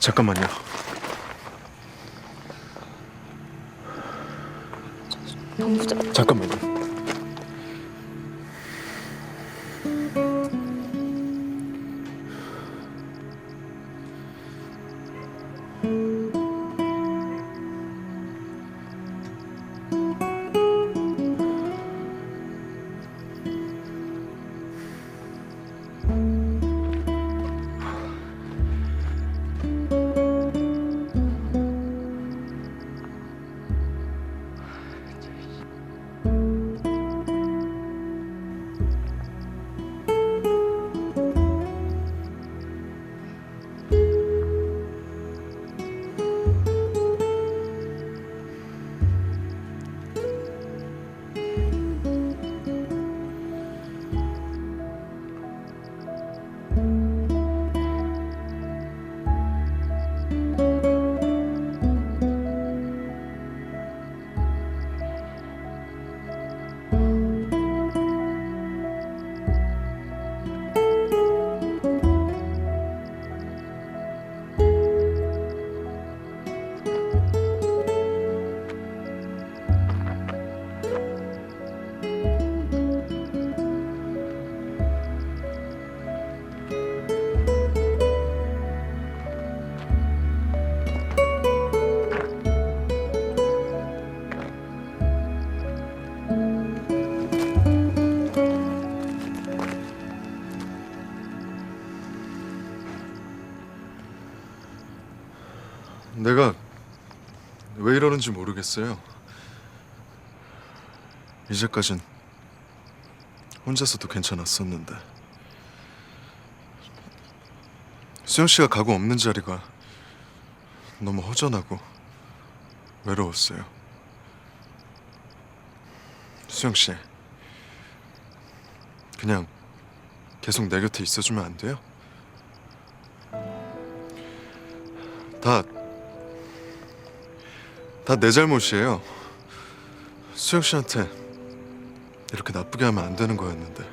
잠깐만요. 본부장 잠깐만요. 내가 왜 이러는지 모르겠어요. 이제까진 혼자서도 괜찮았었는데 수영 씨가 가고 없는 자리가 너무 허전하고 외로웠어요. 수영 씨, 그냥 계속 내 곁에 있어주면 안 돼요? 다 다 내 잘못이에요. 수영 씨한테 이렇게 나쁘게 하면 안 되는 거였는데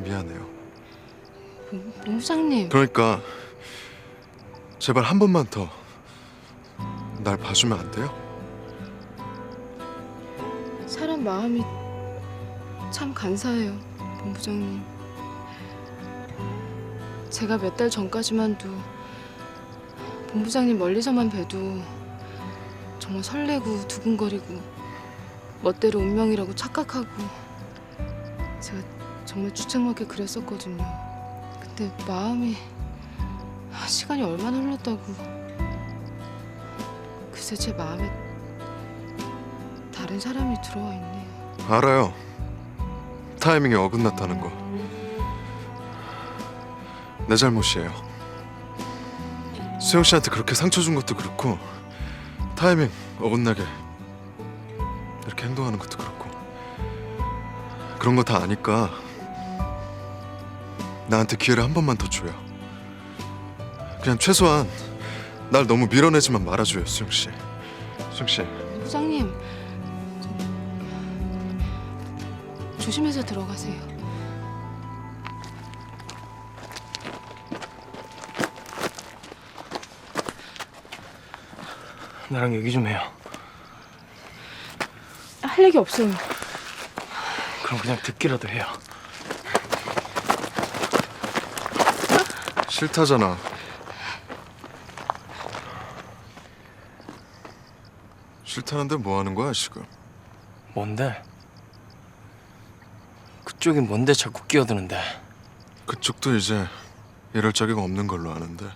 미안해요. 본부장님 그러니까 제발 한 번만 더 날 봐주면 안 돼요? 사람 마음이 참 간사해요 본부장님 제가 몇 달 전까지만도 본부장님 멀리서만 봬도 정말 설레고 두근거리고 멋대로 운명이라고 착각하고 제가 정말 주책맞게 그랬었거든요 근데 마음이 시간이 얼마나 흘렀다고 글쎄 제 마음에 다른 사람이 들어와 있네요 알아요. 타이밍이 어긋났다는 거. 내 잘못이에요. 수영 씨한테 그렇게 상처 준 것도 그렇고 타이밍 어긋나게 이렇게 행동하는 것도 그렇고 그런 거 다 아니까 나한테 기회를 한 번만 더 줘요. 그냥 최소한 날 너무 밀어내지만 말아줘요, 수영 씨. 수영 씨. 부장님 조심해서 들어가세요. 나랑 얘기 좀 해요. 할 얘기 없어요. 그럼 그냥 듣기라도 해요. 싫다잖아. 싫다는데 뭐 하는 거야 지금? 뭔데? 그쪽이 뭔데 자꾸 끼어드는데? 그쪽도 이제 이럴 자격 없는 걸로 아는데